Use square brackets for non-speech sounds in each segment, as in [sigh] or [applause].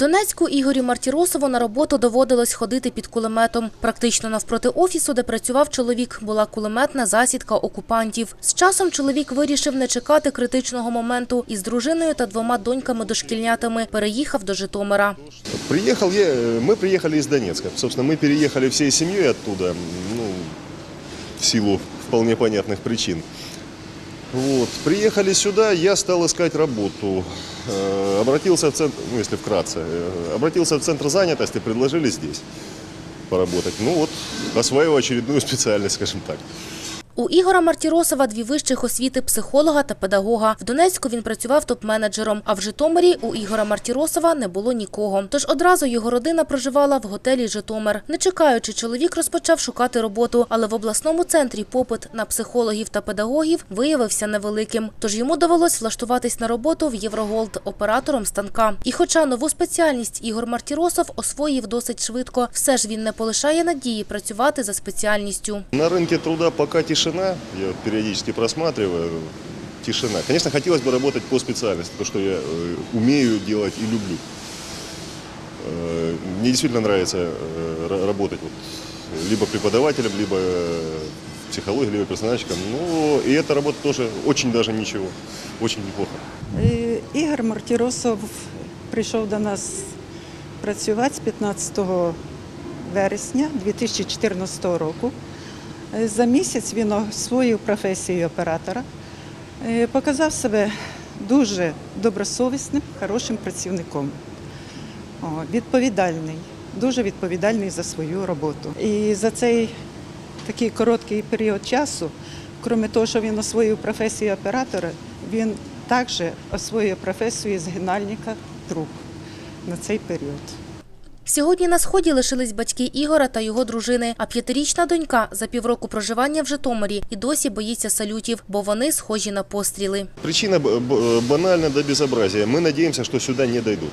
Донецьку Ігорю Мартіросову на роботу доводилось ходити під кулеметом. Практично навпроти офісу, де працював чоловік, була кулеметна засідка окупантів. З часом чоловік вирішив не чекати критичного моменту і з дружиною та двома доньками-дошкільнятами переїхав до Житомира. Приехал я, э, мы приехали из Донецка. Собственно, мы переехали всей семьей оттуда, ну, в силу вполне понятных причин. Вот. Приехали сюда, я стал искать работу. Э, Обратился в центр, ну, если вкратце, э, обратился в центр занятости, предложили здесь поработать. Ну вот, осваиваю очередную [laughs] специальность, скажем так. У Ігора Мартіросова дві вищих освіти психолога та педагога. В Донецьку він працював топ-менеджером, а в Житомирі у Ігора Мартіросова не було нікого. Тож одразу його родина проживала в готелі Житомир. Не чекаючи, чоловік розпочав шукати роботу, але в обласному центрі попит на психологів та педагогів виявився невеликим. Тож йому довелось влаштуватись на роботу в Євроголд оператором станка. І хоча нову спеціальність Ігор Мартіросов освоїв досить швидко, все ж він не полишає надії працювати за спеціальністю. На рынке труда пока тишина, я вот периодически просматриваю, тишина. Конечно, хотелось бы работать по специальности, то, что я э, умею делать и люблю. Э, мне действительно нравится э, ра- работать вот, либо преподавателем, либо э, психологом, либо персональщиком. Ну, и эта работа тоже очень даже ничего, очень неплохо. Е, Ігор Мартіросов прийшов до нас працювати з 15 вересня 2014 року. Е, За місяць він освоїв професію оператора, Е, показав себе дуже добросовісним, хорошим працівником. Відповідальний, дуже відповідальний за свою роботу. І за цей такий короткий період часу, крім того, що він освоїв професію оператора, він також освоює професію згинальника труб на цей період. Сьогодні на сході лишились батьки Ігора та його дружини. А п'ятирічна донька за півроку проживання в Житомирі і досі боїться салютів, бо вони схожі на постріли. Причина б- б- банальна до безобразия. Мы надеемся, что сюда не дойдут.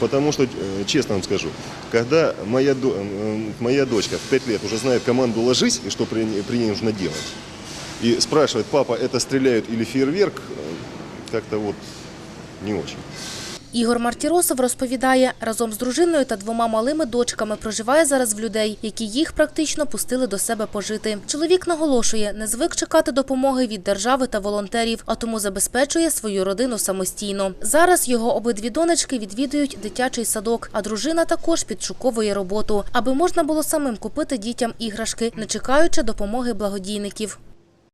Потому что, э, честно вам скажу, когда моя, до- э, моя дочка в 5 лет уже знает команду «ложись» и что при, ней- при ней нужно делать, и спрашивает, папа, это стреляют или фейерверк, э, как-то вот не очень. Ігор Мартіросов розповідає, разом з дружиною та двома малими дочками проживає зараз в людей, які їх практично пустили до себе пожити. Чоловік наголошує, не звик чекати допомоги від держави та волонтерів, а тому забезпечує свою родину самостійно. Зараз його обидві донечки відвідують дитячий садок, а дружина також підшуковує роботу, аби можна було самим купити дітям іграшки, не чекаючи допомоги благодійників.